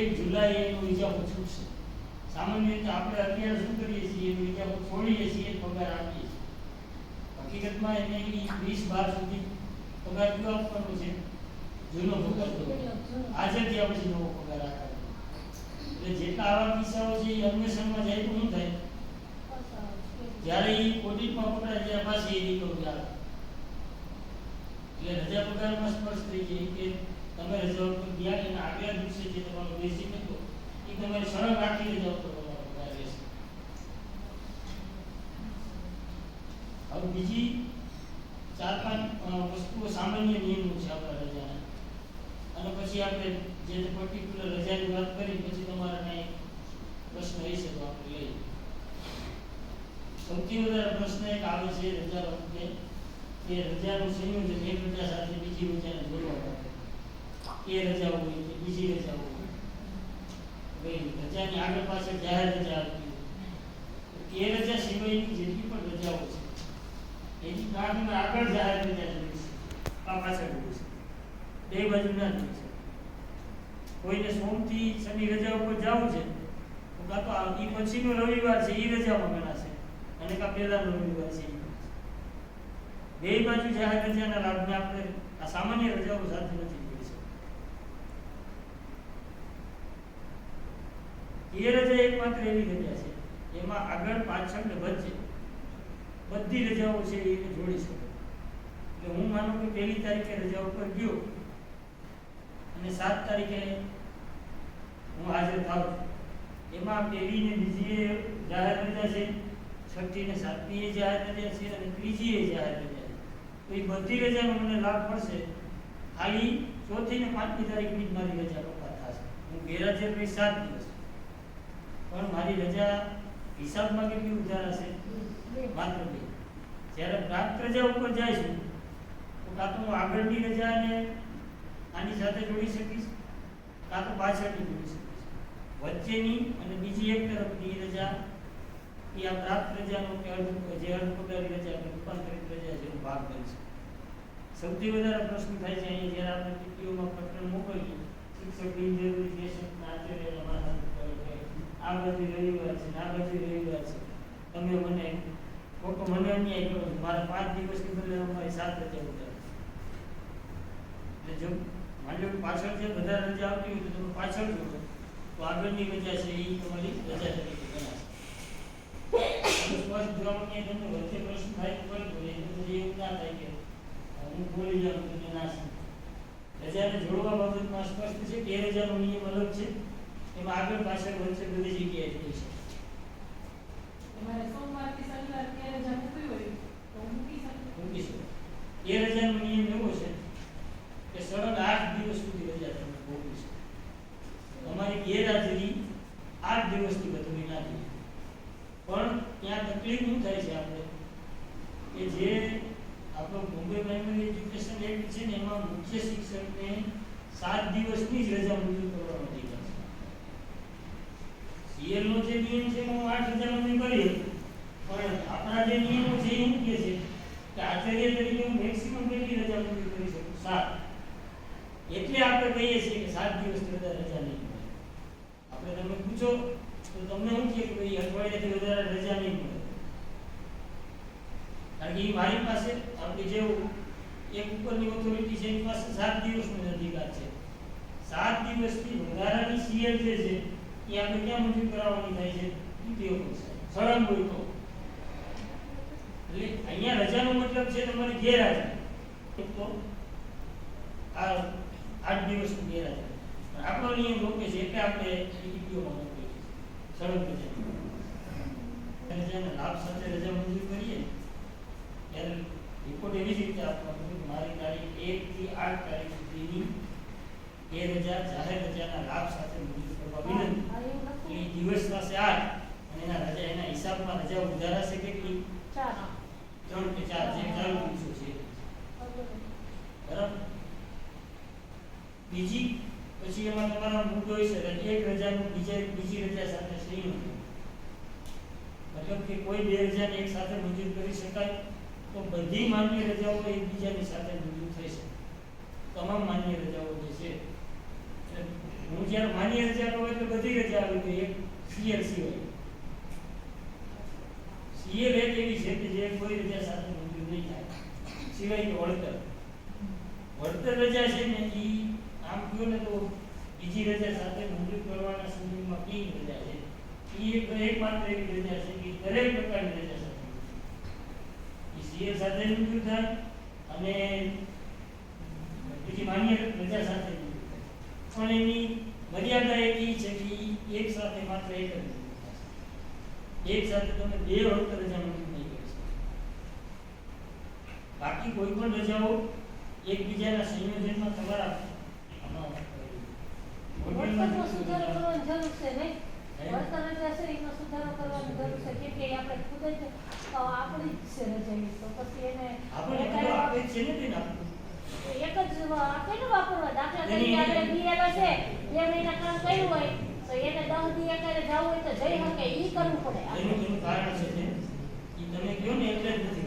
એક જુલાઈ એનો વિજાપો છૂટશે. સામાન્ય રીતે આપણે અત્યારે શું કરીએ છીએ એ વિજાપો છોડીએ છીએ પગાર આપીએ છીએ. હકીકતમાં એને વીસ બાર સુધી પગાર કયો આપવાનો છે? જૂનો પગાર. આજે ત્યાં પછી નવો પગાર આપવાનો. એટલે જેટલા આવા કિસ્સાઓ છે, એ અન્વેષણમાં જાય તો શું થાય? જ્યારે એ ઓડિટમાં પકડાય ત્યારે પાછી એ રિકવરી એટલે રજા પગારમાં સ્પષ્ટ થઈ જાય કે તમે રજા પર ગયા અને આગલા દિવસે જે તમારો બેસિક હતો, એ તમારે સરળ રાખી લેજો તો રહેશે. હવે બીજી ચાર પાંચ વસ્તુઓ સામાન્ય નિયમો છે આપણા રજાના. અને પછી આપણે જે પર્ટિક્યુલર રજાની વાત કરી, પછી તમારા કાંઈ પ્રશ્ન હશે તો આપણે લઈએ. સૌથી વધારે પ્રશ્ન એક આવે છે રજા વખતે કે રજાનું સંયોજન એક રજા સાથે બીજી રજાને જોડવા એ રજા હોય કે બીજી રજા હોય ભાઈ રજાની આગળ પાછળ જાહેર રજા આવતી એ રજા સિવાયની જેટલી પણ રજાઓ છે એની કારણે આગળ જાહેર રજા જોઈ છે આ પાછળ જોઈ છે બે બાજુ ના જોઈ છે કોઈને સોમથી શનિ રજા ઉપર જવું છે તો કાં તો એ પછીનો રવિવાર છે એ રજામાં ગણાશે અને કાં પહેલાનો રવિવાર છે. બે બાજુ જાહેર રજાના લાભને આપણે આ સામાન્ય રજાઓ સાથે નથી જોડી શકતા એ રજા એકમાત્ર એવી રજા છે. એમાં આગળ પાછળ ને વચ્ચે બધી રજાઓ છે એને જોડી શકો. એટલે હું માનું કે પહેલી તારીખે રજા ઉપર ગયો અને સાત તારીખે હું હાજર થાઉં એમાં પહેલી ને બીજી એ જાહેર રજા છે, છઠ્ઠી ને સાતમી એ જાહેર રજા છે અને ત્રીજી એ જાહેર રજા છે. તો એ બધી રજાનો મને લાભ મળશે. ખાલી ચોથી ને પાંચમી તારીખની જ મારી રજા પપ્પા થશે. હું ગેરહાજર રહીશ સાત દિવસ પણ મારી રજા હિસાબમાં કેટલી ઉધાર હશે? માત્ર બે. જ્યારે પ્રાપ્ત રજા ઉપર જઈશું તો કાં તો આગળની રજાને આની સાથે જોડી શકીશ કાં તો પાછળની જોડી શકીશ. વચ્ચેની અને બીજી એક તરફની રજા એ આ પ્રાપ્ત રજાનો કે અર્ધ જે અર્ધ પગારી રજા કે રૂપાંતરિત રજા છે એનો ભાગ શકે. સૌથી વધારે પ્રશ્ન થાય છે અહીંયા જ્યારે આપણે ટીટીઓમાં પત્ર મોકલીએ શિક્ષક બિનજરૂરી દેશના આચાર્યના માથા પર કે આ બધી રવિવાર છે આ બધી રવિવાર છે. તમે મને ખોટો મને અન્યાય કરો મારે પાંચ દિવસની બદલે અમારી સાત રજા ઉતારો જો માની પાછળ છે, બધા રજા આવતી હોય તો તમે પાછળ જોડો તો આગળની રજા છે એ તમારી રજા તરીકે ગણાશે જોવા મળે તમને પ્રશ્ન થાય તો પછી એવું ના થાય કે, હું બોલી જાઉં તો ના રજાને જોડવા બાબતમાં સ્પષ્ટ છે કે રજાનો નિયમ અલગ છે? એમાં આગળ પાછળ વચ્ચે બધી જગ્યાએ થઈ છે તમારે સોમવારથી શનિવાર ક્યારે રજા મૂકવી હોય તો મૂકી શકો મૂકી શકો એ રજાનો નિયમ એવો છે કે સળંગ આઠ દિવસ સુધી રજા તમે ભોગવી શકો તમારી ગેરહાજરી આઠ દિવસથી વધવી ના જોઈએ પણ ત્યાં તકલીફ શું થાય છે આપણે કે જે આપણો બોમ્બે પ્રાઇમરી એજ્યુકેશન એક્ટ છે ને એમાં મુખ્ય શિક્ષકને સાત દિવસની જ રજા મંજૂર કરવાનો અધિકાર છે CL નો જે નિયમ છે એમાં આઠ હજાર અમે કરીએ પણ આપણા જે નિયમો છે એ શું કહે છે કે આચાર્ય તરીકે હું મેક્સિમમ કેટલી રજા મંજૂર કરી શકું? સાત. એટલે આપણે કહીએ છીએ કે સાત દિવસ કરતા રજા નહીં મળે. આપણે તમે પૂછો, તો તમને શું કહે કે ભાઈ અઠવાડિયાથી વધારે રજા નહીં મળે. કારણ કે એ મારી પાસે આપણે જેવું, એક ઉપરની ઓથોરિટી છે, એની પાસે સાત દિવસનો અધિકાર છે. સાત દિવસથી વધારાની સીએલ જે છે એ આપણે ક્યાં મંજૂર કરાવવાની થાય છે દ્વિતીય કક્ષાએ સળંગ હોય તો એટલે અહીંયા રજાનો મતલબ છે તમારે ગેરહાજર તો આ આઠ દિવસની ગેરહાજર પણ આપણો નિયમ રોકે છે એટલે આપણે ટીટીઓમાં મૂકીએ સળંગ રજા રજાના લાભ સાથે રજા મંજૂર કરીએ ત્યારે રિપોર્ટ એવી રીતે આપવાનો મારી તારીખ એક થી આઠ તારીખ સુધીની એ રજા જાહેર રજાના લાભ સાથે મંજૂર કરવા વિનંતી. એ દિવસ પાસે આઠ અને એના રજા એના હિસાબમાં રજા ઉધારાશે કેટલી ત્રણ કે ચાર જે ચાલુ દિવસો છે. બરાબર? બીજી પછી એમાં તમારા મુદ્દો હોય છે એક રજાનું બીજા બીજી રજા સાથે સંયોજન મતલબ કે કોઈ બે રજાને એક સાથે મંજૂર કરી શકાય? તો બધી માન્ય રજાઓ એકબીજાની સાથે મંજૂર થઈ શકે. તમામ માન્ય રજાઓ જે છે હું જ્યારે માની રજા હોય એટલે બધી રજા આવી એક સીએલ સિવાય. સીએલ એક એવી છે કે જે કોઈ રજા સાથે મંજૂર નહીં થાય. સિવાય કે વળતર. વળતર રજા છે ને એ આમ કહ્યું ને તો બીજી રજા સાથે મંજૂર કરવાના સંદર્ભમાં કઈ રજા છે? એ એક એકમાત્ર એવી રજા છે કે દરેક પ્રકારની રજા સાથે એ સીએલ સાથે મંજૂર થાય અને બીજી માન્ય રજા સાથે મંજૂર પણ એની મર્યાદા એવી છે કે એક સાથે માત્ર એક જ એક સાથે તમે બે વખત રજા નહીં કરી શકો. બાકી કોઈ પણ રજાઓ એકબીજાના સંયોજનમાં તમારા એક જ- આપે ને બેન આપણું. એક જ વ- આપે. ને વાપરવા દાખલા તરીકે કરે છે બે મહિના કામ કર્યું હોય, તો એને દસ દી અત્યારે જવું હોય તો જઈ શકે એ કરવું પડે. કારણ છે તમે કહો ને એટલે નથી.